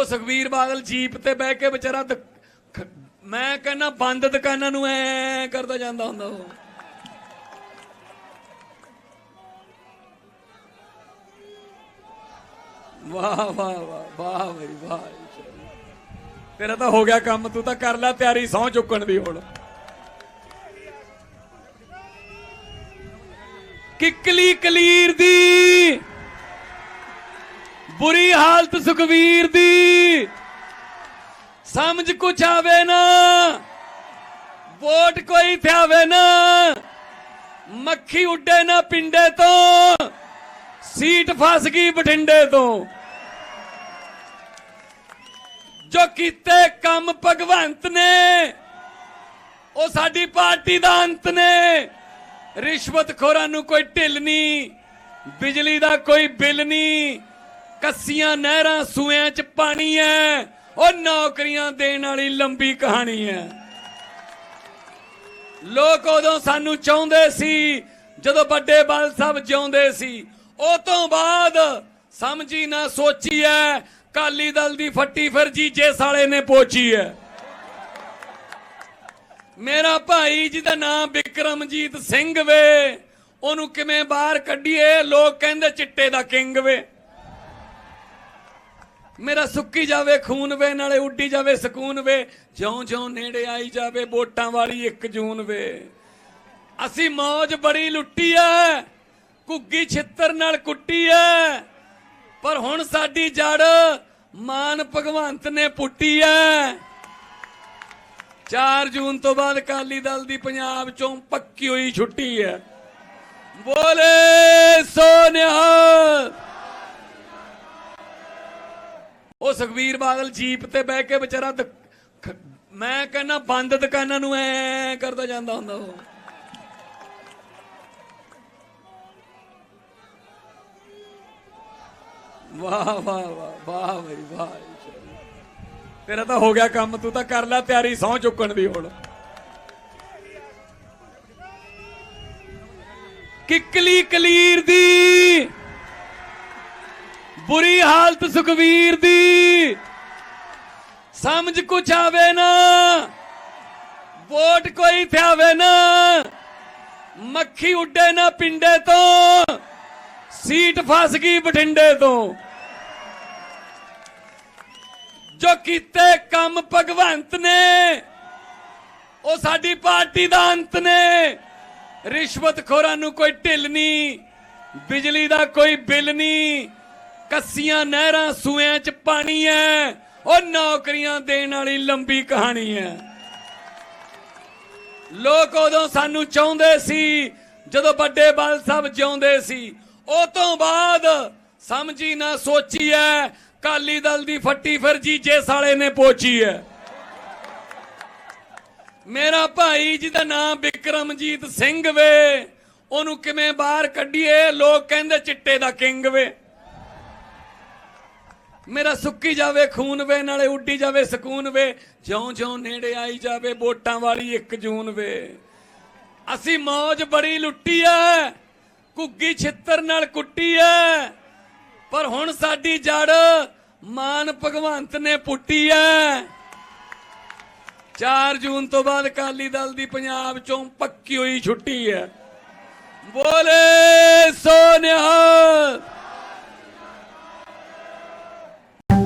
ਉਹ ਸੁਖਵੀਰ ਬਾਦਲ ਜੀਪ ਤੇ ਬਹਿ ਕੇ ਵਿਚਾਰਾ ਮੈਂ ਕਹਿੰਦਾ ਬੰਦ ਦੁਕਾਨਾਂ ਨੂੰ ਐ ਕਰਦਾ ਜਾਂਦਾ ਹੁੰਦਾ ਉਹ। ਵਾਹ ਵਾਹ ਵਾਹ ਵਾਹ ਬਈ, ਵਾਹ ਤੇਰਾ ਤਾਂ ਹੋ ਗਿਆ ਕੰਮ, ਤੂੰ ਤਾਂ ਕਰ ਲੈ ਤਿਆਰੀ, ਸਹੁੰ ਚੁੱਕਣ ਦੀ ਹੁਣ। ਕਿੱਕਲੀ ਕਲੀਰ ਦੀ ਬੁਰੀ ਹਾਲਤ ਸੁਖਵੀਰ ਦੀ। ਸਮਝ ਕੁਛ ਆਵੇ ਨਾ, ਵੋਟ ਕੋਈ ਥਿਆਵੇ ਨਾ, ਮੱਖੀ ਉੱਡੇ ਨਾ ਪਿੰਡੇ ਤੋਂ, ਸੀਟ ਫਸ ਗਈ ਬਠਿੰਡੇ ਤੋਂ। ਜੋ ਕੀਤੇ ਕੰਮ ਭਗਵੰਤ ਨੇ, ਉਹ ਸਾਡੀ ਪਾਰਟੀ ਦਾ ਅੰਤ ਨੇ। ਰਿਸ਼ਵਤਖੋਰਾਂ ਨੂੰ ਕੋਈ ਢਿੱਲ ਨਹੀਂ, ਬਿਜਲੀ ਦਾ ਕੋਈ ਬਿੱਲ ਨਹੀਂ ਕੱਸੀਆਂ ਨਹਿਰਾਂ ਸੂਇਆਂ 'ਚ ਪਾਣੀ ਐ। ਉਹ ਨੌਕਰੀਆਂ ਦੇਣ ਵਾਲੀ ਲੰਬੀ ਕਹਾਣੀ ਐ। ਲੋਕ ਉਦੋਂ ਸਾਨੂੰ ਚਾਹੁੰਦੇ ਸੀ, ਜਦੋਂ ਵੱਡੇ ਬਾਲ ਸਾਹਿਬ ਜਿਉਂਦੇ ਸੀ। ਉਹ ਤੋਂ ਬਾਅਦ ਸਮਝੀ ਨਾ ਸੋਚੀ ਐ ਕਾਲੀ ਦਲ ਦੀ ਫੱਟੀ ਫਿਰ ਜੀਜੇ ਸਾਲੇ ਨੇ ਪੋਚੀ ਐ। ਮੇਰਾ ਭਾਈ ਜਿਹਦਾ ਨਾਮ ਵਿਕਰਮਜੀਤ ਸਿੰਘ ਵੇ। ਉਹਨੂੰ ਕਿਵੇਂ ਬਾਹਰ ਕੱਢੀਏ, ਲੋਕ ਕਹਿੰਦੇ ਚਿੱਟੇ ਦਾ ਕਿੰਗ ਵੇ। ਮੇਰਾ ਸੁੱਕੀ ਜਾਵੇ, ਖੂਨ ਵੇ, ਨਾਲੇ ਉੱਡੀ ਜਾਵੇ, ਸਕੂਨ ਵੇ। ਜਿਉਂ ਜਿਉਂ ਨੇੜੇ ਆਈ ਜਾਵੇ, ਵੋਟਾਂ ਵਾਲੀ 1 ਜੂਨ ਵੇ। ਅਸੀਂ ਮੌਜ ਬੜੀ ਲੁੱਟੀ ਐ ਕੁੱਗੀ ਛਿੱਤਰ ਨਾਲ ਕੁੱਟੀ ਐ। ਪਰ ਹੁਣ ਸਾਡੀ ਜੜ ਮਾਨ ਭਗਵੰਤ ਨੇ ਪੁੱਟੀ ਐ। 4 ਜੂਨ ਤੋਂ ਬਾਅਦ ਕਾਲੀ ਦਲ ਦੀ ਪੰਜਾਬ ਚੋਂ ਪੱਕੀ ਹੋਈ ਛੁੱਟੀ ਹੈ ਬੋਲੇ ਸੋਨਿਹਾਲ ਉਹ ਸੁਖਵੀਰ ਬਾਦਲ ਜੀਪ ਤੇ ਬਹਿ ਕੇ ਵਿਚਾਰਾ ਮੈਂ ਕਹਿੰਦਾ ਬੰਦ ਦੁਕਾਨਾਂ ਨੂੰ ਐ ਕਰਦਾ ਜਾਂਦਾ ਹੁੰਦਾ ਉਹ। ਵਾਹ ਵਾਹ ਵਾਹ ਵਾਹ ਬਈ, ਵਾਹ ਤੇਰਾ ਤਾਂ ਹੋ ਗਿਆ ਕੰਮ, ਤੂੰ ਤਾਂ ਕਰ ਲੈ ਤਿਆਰੀ, ਸਹੁੰ ਚੁੱਕਣ ਦੀ ਹੁਣ। ਕਿੱਕਲੀ ਕਲੀਰ ਦੀ ਬੁਰੀ ਹਾਲਤ ਸੁਖਵੀਰ ਦੀ। ਸਮਝ ਕੁਛ ਆਵੇ ਨਾ, ਵੋਟ ਕੋਈ ਥਿਆਵੇ ਨਾ, ਮੱਖੀ ਉੱਡੇ ਨਾ ਪਿੰਡੇ ਤੋਂ, ਸੀਟ ਫਸ ਗਈ ਬਠਿੰਡੇ ਤੋਂ। ਜੋ ਕੀਤੇ ਕੰਮ ਭਗਵੰਤ ਨੇ, ਉਹ ਸਾਡੀ ਪਾਰਟੀ ਦਾ ਅੰਤ ਨੇ। ਰਿਸ਼ਵਤਖੋਰਾਂ ਨੂੰ ਕੋਈ ਢਿੱਲ ਨਹੀਂ, ਬਿਜਲੀ ਦਾ ਕੋਈ ਬਿੱਲ ਨਹੀਂ। ਕੱਸੀਆਂ ਨਹਿਰਾਂ ਸੂਇਆਂ 'ਚ ਪਾਣੀ ਐ। ਉਹ ਨੌਕਰੀਆਂ ਦੇਣ ਵਾਲੀ ਲੰਬੀ ਕਹਾਣੀ ਐ। ਲੋਕ ਉਦੋਂ ਸਾਨੂੰ ਚਾਹੁੰਦੇ ਸੀ, ਜਦੋਂ ਵੱਡੇ ਬਾਲ ਸਾਹਿਬ ਜਿਉਂਦੇ ਸੀ। ਉਹ ਤੋਂ ਬਾਅਦ ਸਮਝੀ ਨਾ ਸੋਚੀ ਐ ਕਾਲੀ ਦਲ ਦੀ ਫੱਟੀ ਫਿਰ ਜੀਜੇ ਸਾਲੇ ਨੇ ਪੋਚੀ ਐ। ਮੇਰਾ ਭਾਈ ਜਿਹਦਾ ਨਾਮ ਵਿਕਰਮਜੀਤ ਸਿੰਘ ਵੇ। ਉਹਨੂੰ ਕਿਵੇਂ ਬਾਹਰ ਕੱਢੀਏ, ਲੋਕ ਕਹਿੰਦੇ ਚਿੱਟੇ ਦਾ ਕਿੰਗ ਵੇ। ਮੇਰਾ ਸੁੱਕੀ ਜਾਵੇ, ਖੂਨ ਵੇ, ਨਾਲੇ ਉੱਡੀ ਜਾਵੇ, ਸਕੂਨ ਵੇ। ਜਿਉਂ ਜਿਉਂ ਨੇੜੇ ਆਈ ਜਾਵੇ, ਵੋਟਾਂ ਵਾਲੀ 1 ਜੂਨ ਵੇ। ਅਸੀਂ ਮੌਜ ਬੜੀ ਲੁੱਟੀ ਐ ਕੁੱਗੀ ਛਿੱਤਰ ਨਾਲ ਕੁੱਟੀ ਐ। ਪਰ ਹੁਣ ਸਾਡੀ ਜੜ ਮਾਨ ਭਗਵੰਤ ਨੇ ਪੁੱਟੀ ਐ। 4 ਜੂਨ ਤੋਂ ਬਾਅਦ ਕਾਲੀ ਦਲ ਦੀ ਪੰਜਾਬ ਚੋਂ ਪੱਕੀ ਹੋਈ ਛੁੱਟੀ ਹੈ ਬੋਲੇ ਸੋਨਿਹਾਲ